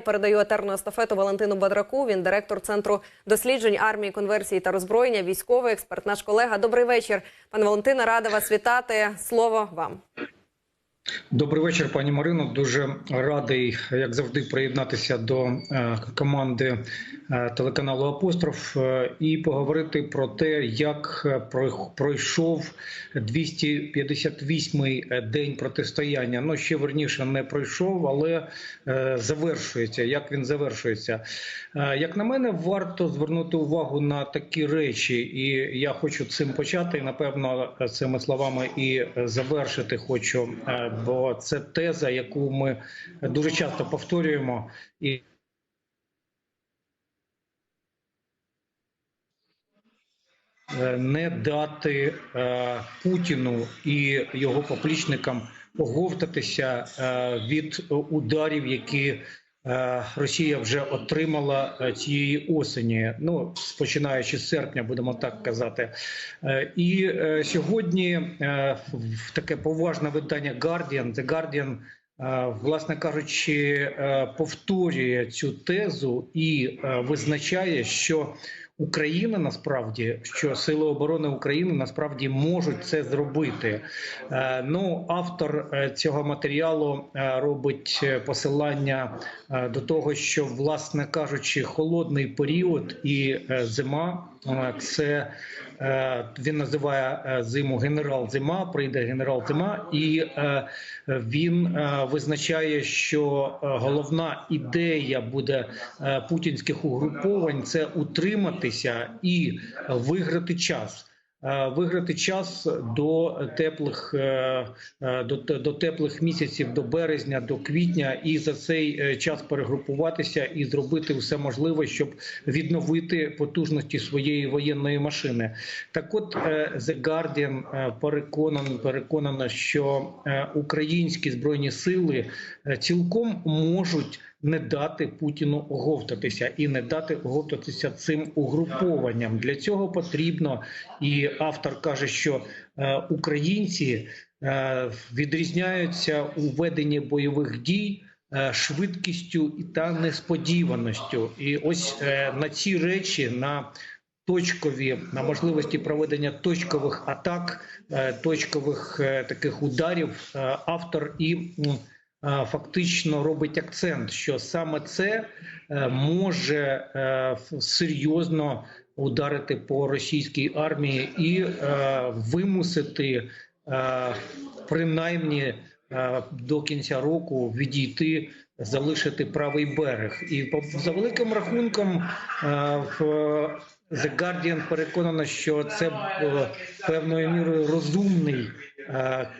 Передаю етерну естафету Валентину Бадраку. Він директор центру досліджень армії, конверсії та роззброєння, військовий експерт. Наш колега. Добрий вечір, пане Валентина. Рада вас вітати. Слово вам. Добрий вечір, пані Марино. Дуже радий, як завжди, приєднатися до е, команди е, телеканалу Апостроф е, і поговорити про те, як про- пройшов 258-й день протистояння. Ну ще верніше не пройшов, але завершується. Як він завершується? Як на мене, варто звернути увагу на такі речі, і я хочу цим почати. І напевно цими словами і завершити хочу, бо це теза, яку ми дуже часто повторюємо. І е, не дати е, Путіну і його поплічникам оговтатися е, від ударів, які Росія вже отримала е, цієї осені. Ну починаючи з серпня, будемо так казати. Е, І е, сьогодні е, в таке поважне видання Guardian, The Guardian, е, власне кажучи, е, повторює цю тезу і е, визначає, що Україна насправді що сили оборони України насправді можуть це зробити. Е, Ну, автор е, цього матеріалу е, робить посилання до того, що, власне кажучи, холодний період і зима це він називає е, зиму генерал зима. Прийде генерал зима, і е, він е, визначає, що е, головна ідея буде е, путінських угруповань це утриматися і виграти час. Е, Виграти час до теплих е, е, до, до теплих місяців, до березня, до квітня, і за цей час перегрупуватися і зробити все можливе, щоб відновити потужності своєї воєнної машини. Так, от The Guardian е, переконан, переконана, що українські збройні сили цілком можуть не дати Путіну оговтатися і не дати оговтатися цим угрупованням. Для цього потрібно, і автор каже, що е, українці е, відрізняються у веденні бойових дій. е, Швидкістю і та несподіваністю, і ось на ці речі, на точкові на можливості проведення точкових атак, точкових таких ударів, автор і фактично робить акцент, що саме це е, може е, серйозно ударити по російській армії і е, вимусити принаймні до кінця року відійти. Залишити правий берег, і по за великим рахунком The Guardian переконана, що це певною мірою розумний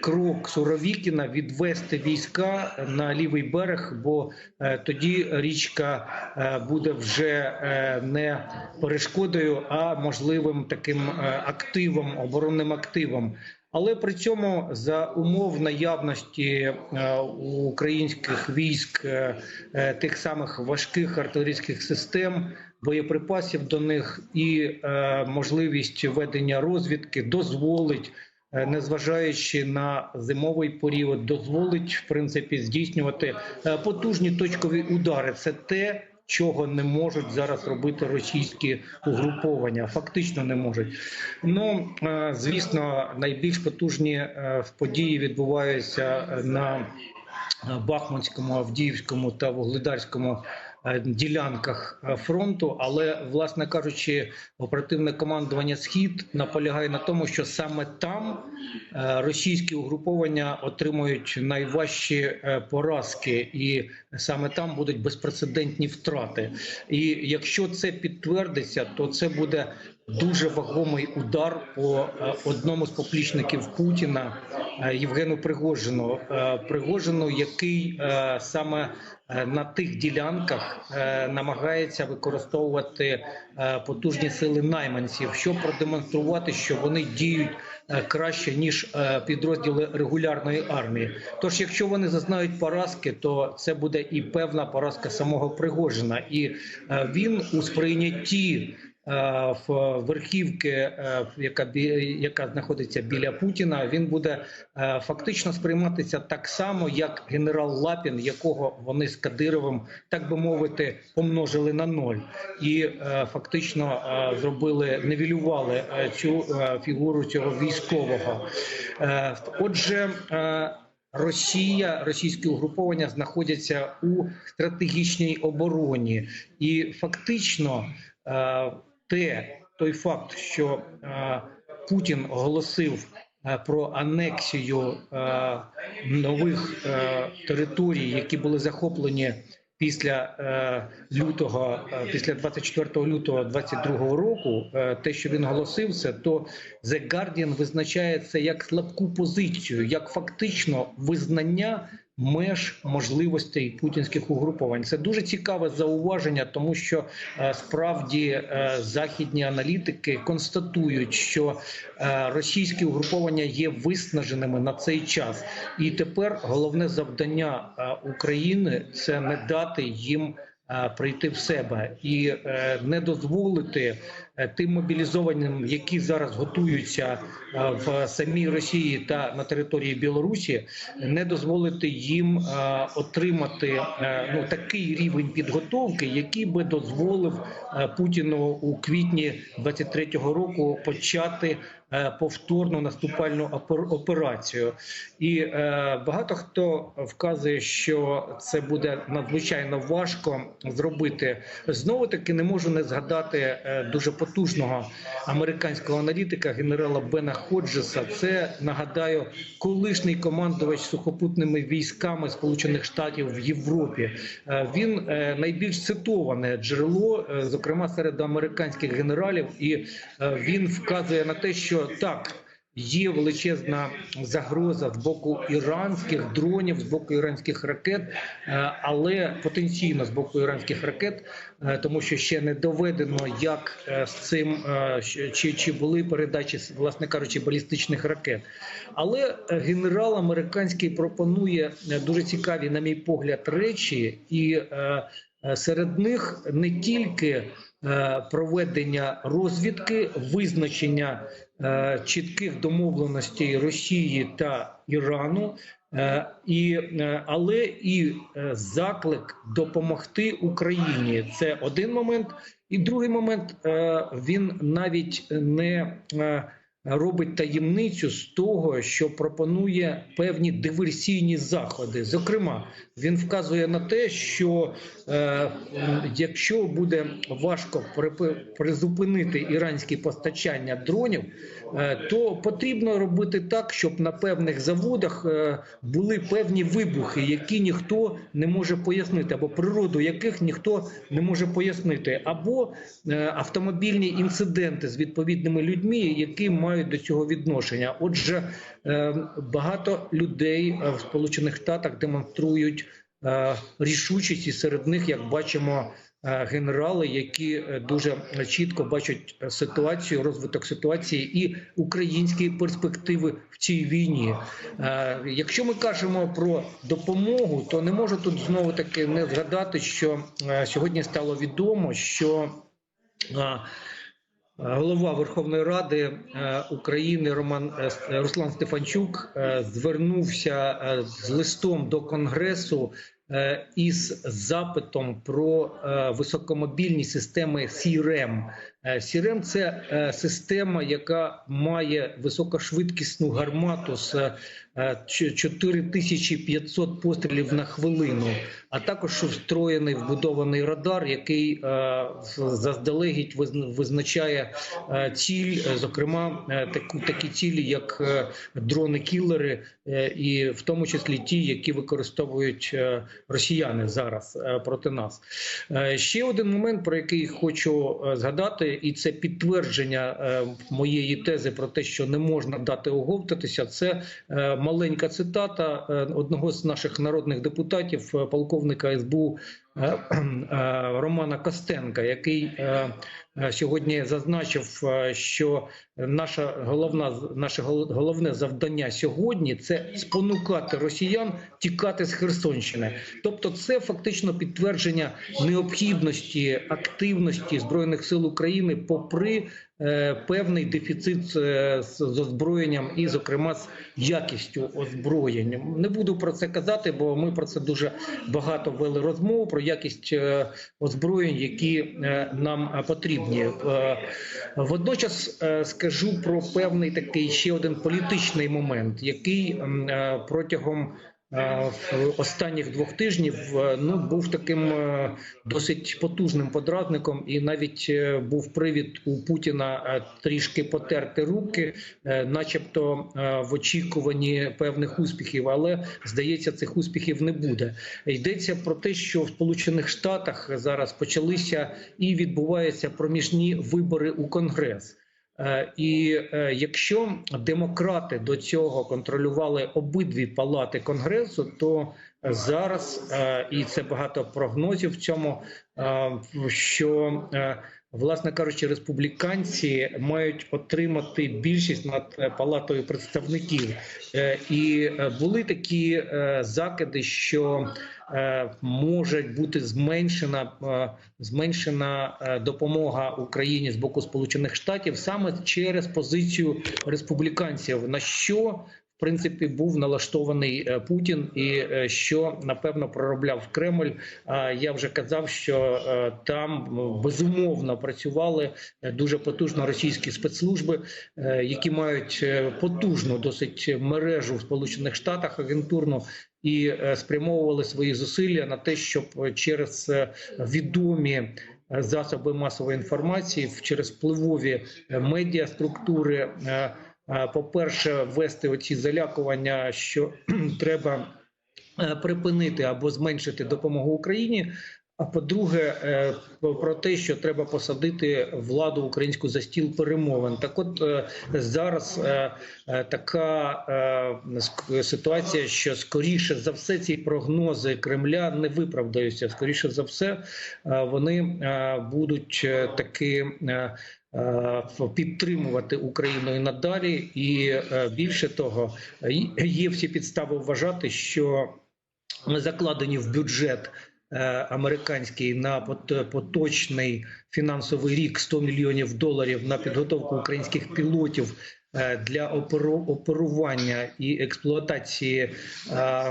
крок Суровікіна відвести війська на лівий берег, бо е, тоді річка е, буде вже е, не перешкодою, а можливим таким е, активом, оборонним активом. Але при цьому за умов наявності е, українських військ е, е, тих самих важких артилерійських систем, боєприпасів до них і е, можливість ведення розвідки дозволить, е, незважаючи на зимовий період, дозволить в принципі здійснювати е, потужні точкові удари. Це те. Чого не можуть зараз робити російські угруповання, фактично не можуть. Ну е, звісно, найбільш потужні е, події відбуваються на Бахмутському, Авдіївському та Вугледарському е, ділянках е, фронту. Але, власне кажучи, оперативне командування Схід наполягає на тому, що саме там е, російські угруповання отримують найважчі е, поразки, і саме там будуть безпрецедентні втрати. І якщо це підтвердиться, то це буде дуже вагомий удар по е, одному з поплічників Путіна е, Євгену Пригожину. Е, Пригожину, який е, саме е, на тих ділянках е, намагається використовувати е, потужні сили найманців, щоб продемонструвати, що вони діють е, краще ніж е, підрозділи регулярної армії. Тож, якщо вони зазнають поразки, то це буде і певна поразка самого Пригожина, і е, він у сприйнятті. В верхівки, е, яка яка знаходиться біля Путіна, він буде е, фактично сприйматися так само, як генерал Лапін, якого вони з Кадировим, так би мовити, помножили на ноль, і е, фактично е, зробили, невілювали е, цю е, фігуру цього військового. Е, Отже. е, Росія, російські угруповання знаходяться у стратегічній обороні, і фактично е, те, той факт, що е, Путін оголосив е, про анексію е, нових територій, які були захоплені після лютого, е, після 24 лютого 22 року, те, що він оголосив, це то The Guardian визначає це як слабку позицію, як фактично визнання меж можливостей путінських угруповань. Це дуже цікаве зауваження, тому що е, справді е, західні аналітики констатують, що е, російські угруповання є виснаженими на цей час, і тепер головне завдання України це не дати їм. Прийти в себе і не дозволити тим мобілізованим, які зараз готуються е, в самій Росії та на території Білорусі, не дозволити їм е, отримати е, ну такий рівень підготовки, який би дозволив е, Путіну у квітні 23-го року почати е, повторну наступальну опер- операцію. І е, багато хто вказує, що це буде надзвичайно важко зробити. Знову таки не можу не згадати е, дуже потужного американського аналітика генерала Бена Ходжеса. Це нагадаю, колишній командувач сухопутними військами Сполучених Штатів в Європі. Е, Він е, найбільш цитоване джерело, е, зокрема серед американських генералів, і він вказує на те, що так. Є величезна загроза з боку іранських дронів, з боку іранських ракет, е, але потенційно з боку іранських ракет, е, тому що ще не доведено, як е, з цим чи, чи були передачі, власне кажучи, балістичних ракет. Але генерал американський пропонує дуже цікаві, на мій погляд, речі, і серед них не тільки е, проведення розвідки, визначення е, чітких домовленостей Росії та Ірану, е, е, але і е, заклик допомогти Україні. Це один момент. І другий момент е, він навіть не е, робить таємницю з того, що пропонує певні диверсійні заходи. Зокрема, він вказує на те, що е, якщо буде важко призупинити іранські постачання дронів, то потрібно робити так, щоб на певних заводах е, були певні вибухи, які ніхто не може пояснити, або природу яких ніхто не може пояснити, або е, автомобільні інциденти з відповідними людьми, які мають до цього відношення. Отже, е, багато людей е, в Сполучених Штатах демонструють е, рішучість, і серед них, як бачимо, е, генерали, які е, дуже чітко бачать е, ситуацію, розвиток ситуації і українські перспективи в цій війні. Е, Якщо ми кажемо про допомогу, то не можу тут знову таки не згадати, що е, сьогодні стало відомо, що е, Голова Верховної Ради е, України Роман е, Руслан Стефанчук е, звернувся е, з листом до Конгресу е, із запитом про е, високомобільні системи CRM. Е, CRM – це е, система, яка має високошвидкісну гармату з е, ч- 4500 пострілів на хвилину, а також встроєний вбудований радар, який е, заздалегідь визн- визначає е, ціль, е, зокрема е, таку такі цілі, як е, дрони-кілери, е, і в тому числі ті, які використовують е, росіяни зараз е, проти нас. Е, Ще один момент, про який хочу е, згадати, і це підтвердження е, моєї тези про те, що не можна дати оговтатися. Це е, маленька цитата е, одного з наших народних депутатів, полковника СБУ Романа Костенка, який е, е, сьогодні зазначив, е, що наша головна наше головне завдання сьогодні це спонукати росіян тікати з Херсонщини. Тобто, це фактично підтвердження необхідності активності збройних сил України, попри е, певний дефіцит е, з озброєнням і, зокрема, з якістю озброєння. Не буду про це казати, бо ми про це дуже багато вели розмов про якість е, озброєнь, які е, нам потрібні. Е, Водночас скажу про певний такий ще один політичний момент, який протягом в останніх двох тижнів е, ну був таким е, досить потужним подразником, і навіть е, був привід у Путіна трішки потерти руки, начебто в очікуванні певних успіхів, але здається, цих успіхів не буде. Йдеться про те, що в Сполучених Штатах зараз почалися і відбуваються проміжні вибори у Конгрес. Е, І е, якщо демократи до цього контролювали обидві палати конгресу, то зараз е, і це багато прогнозів в цьому, що власне кажучи, республіканці мають отримати більшість над палатою представників, і були такі закиди, що може бути зменшена е, зменшена е, допомога Україні з боку Сполучених Штатів саме через позицію республіканців, на що принципі був налаштований е, Путін, і е, що напевно проробляв Кремль. А я вже казав, що е, там безумовно працювали е, дуже потужно російські спецслужби, е, які мають е, потужну досить мережу в Сполучених Штатах агентурну. І е, спрямовували свої зусилля на те, щоб е, через е, відомі е, засоби масової інформації, через впливові е, медіаструктури, е, е, по-перше, ввести оці залякування, що треба е, припинити або зменшити допомогу Україні. А по-друге, е, про те, що треба посадити владу українську за стіл перемовин. Так, от е, зараз е, така ситуація, що скоріше за все ці прогнози Кремля не виправдаються. Скоріше за все, вони будуть таки. Підтримувати Україну і надалі, і більше того, є всі підстави вважати, що закладені в бюджет американський на пот- поточний фінансовий рік 100 мільйонів доларів на підготовку українських пілотів е, для оперування і експлуатації. е,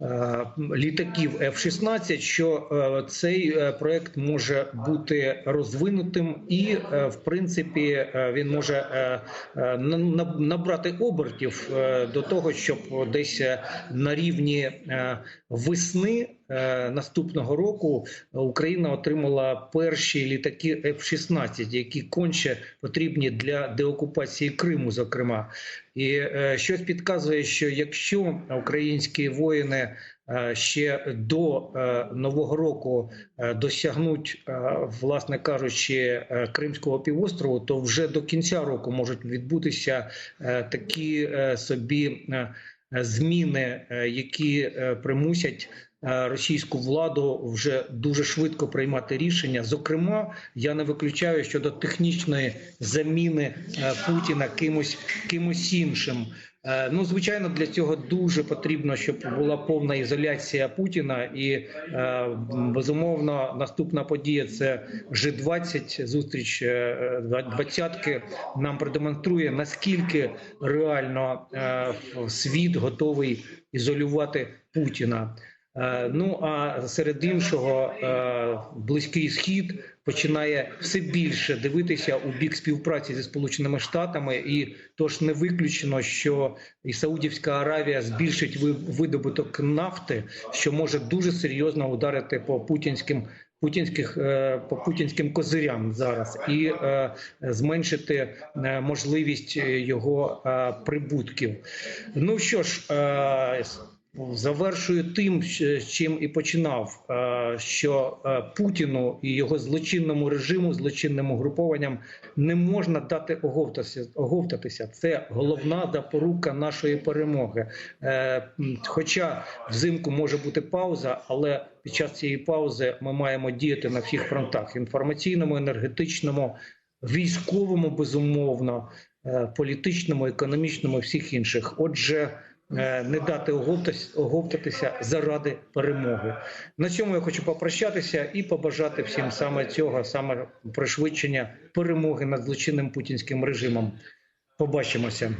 е, Літаків F-16, що е, цей е, проект може бути розвинутим, і е, в принципі е, він може е, е, на- на- набрати обертів е, до того, щоб десь е, на рівні е, весни е, наступного року Україна отримала перші літаки F-16, які конче потрібні для деокупації Криму, зокрема. І е, щось підказує, що якщо українські воїни е, ще до е, нового року е, досягнуть, е, власне кажучи, е, Кримського півострову, то вже до кінця року можуть відбутися е, такі е, собі е, зміни, е, які е, примусять. Е, Російську владу вже дуже швидко приймати рішення. Зокрема, я не виключаю щодо технічної заміни е, Путіна кимось кимось іншим. Е, Ну, звичайно, для цього дуже потрібно, щоб була повна ізоляція Путіна, і безумовно наступна подія це G20, зустріч двадцятки нам продемонструє наскільки реально світ готовий ізолювати Путіна. Е, Ну а серед іншого, е, близький схід починає все більше дивитися у бік співпраці зі Сполученими Штатами, і тож не виключено, що і Саудівська Аравія збільшить ви- видобуток нафти, що може дуже серйозно ударити по путінським. Путінських е, по путінським козирям зараз і зменшити можливість його прибутків. Ну що ж, завершую тим, з чим і починав, е, що е, Путіну і його злочинному режиму, злочинним угрупованням не можна дати оговтатися. Це головна запорука нашої перемоги. Е, Хоча взимку може бути пауза, але під час цієї паузи ми маємо діяти на всіх фронтах: інформаційному, енергетичному, військовому, безумовно, політичному, економічному, всіх інших. Отже, не дати оговтатися заради перемоги. На цьому я хочу попрощатися і побажати всім саме цього, саме пришвидшення перемоги над злочинним путінським режимом. Побачимося.